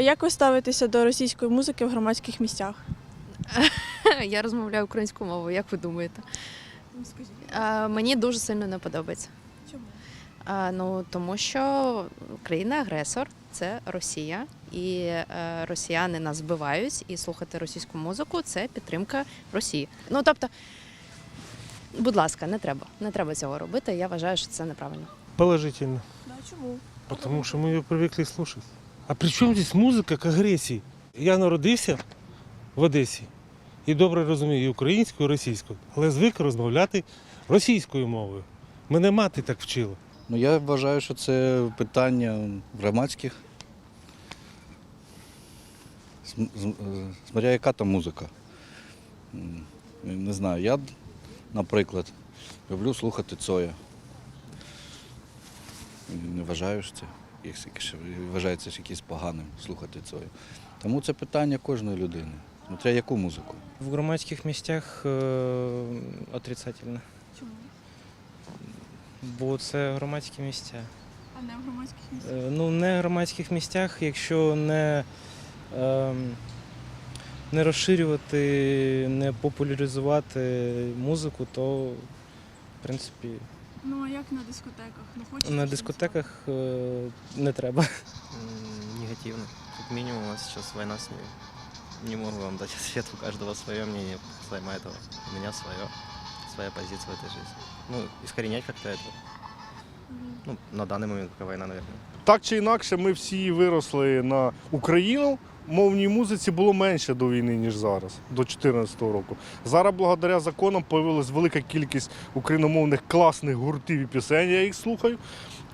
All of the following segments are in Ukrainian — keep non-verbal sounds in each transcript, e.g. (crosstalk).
Як ви ставитеся до російської музики в громадських місцях? (laughs) Я розмовляю українською мовою, як ви думаєте? А, мені дуже сильно не подобається. Чому? А, ну, тому що країна-агресор це Росія, і е, росіяни нас вбивають, і слухати російську музику це підтримка Росії. Ну тобто, будь ласка, не треба. Не треба цього робити. Я вважаю, що це неправильно. Положительно. Да, чому? Потому что мы ее привыкли слушать. А при чому здесь музика к агресії? Я народився в Одесі і добре розумію і українську, і російську, але звик розмовляти російською мовою. Мене мати так вчила. Ну, я вважаю, що це питання громадських. См- Смотря яка там музика. Не знаю, я, наприклад, люблю слухати Цоя. Не вважаю, що це якесь- вважається якимось поганим слухати Цоя. Тому це питання кожної людини. Смотря яку музику. В громадських місцях е, отрицательно, Чому? бо це громадські місця. А не в громадських місцях? Е, Ну, не в громадських місцях, якщо не, ем, не розширювати, не популяризувати музику, то в принципі Ну а як на дискотеках? Ну, хочете на ж дискотеках е, не треба. М, Негативно. Как минимум, а сейчас война с ними. Не могу вам дать ответ, у каждого свое мнение касаемо этого. У меня свое, своя позиция в этой жизни. Ну, искоренять как-то это. Ну, на данный момент, пока война, наверное. Так чи інакше, ми всі виросли на Україну. Мовній музиці було менше до війни, ніж зараз, до 2014 року. Зараз, благодаря законам, появилась велика кількість україномовних класних гуртів і пісень, я їх слухаю,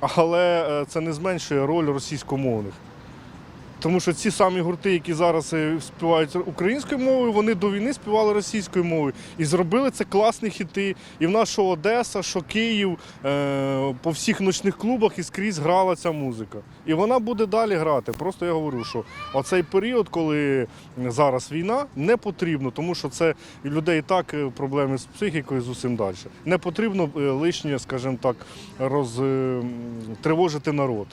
але е, це не зменшує роль російськомовних. Тому що ці самі гурти, які зараз е, співають українською мовою, вони до війни співали російською мовою. І зробили це класні хіти. І в нас що Одеса, що Київ, е, по всіх ночних клубах і скрізь грала ця музика. І вона буде далі грати. Просто я говорю, що оцей період, коли зараз війна, не потрібно, тому що це людей так е, проблеми з психікою з усім далі. Не потрібно лишнє, скажімо так, роз, е, м, тривожити народ.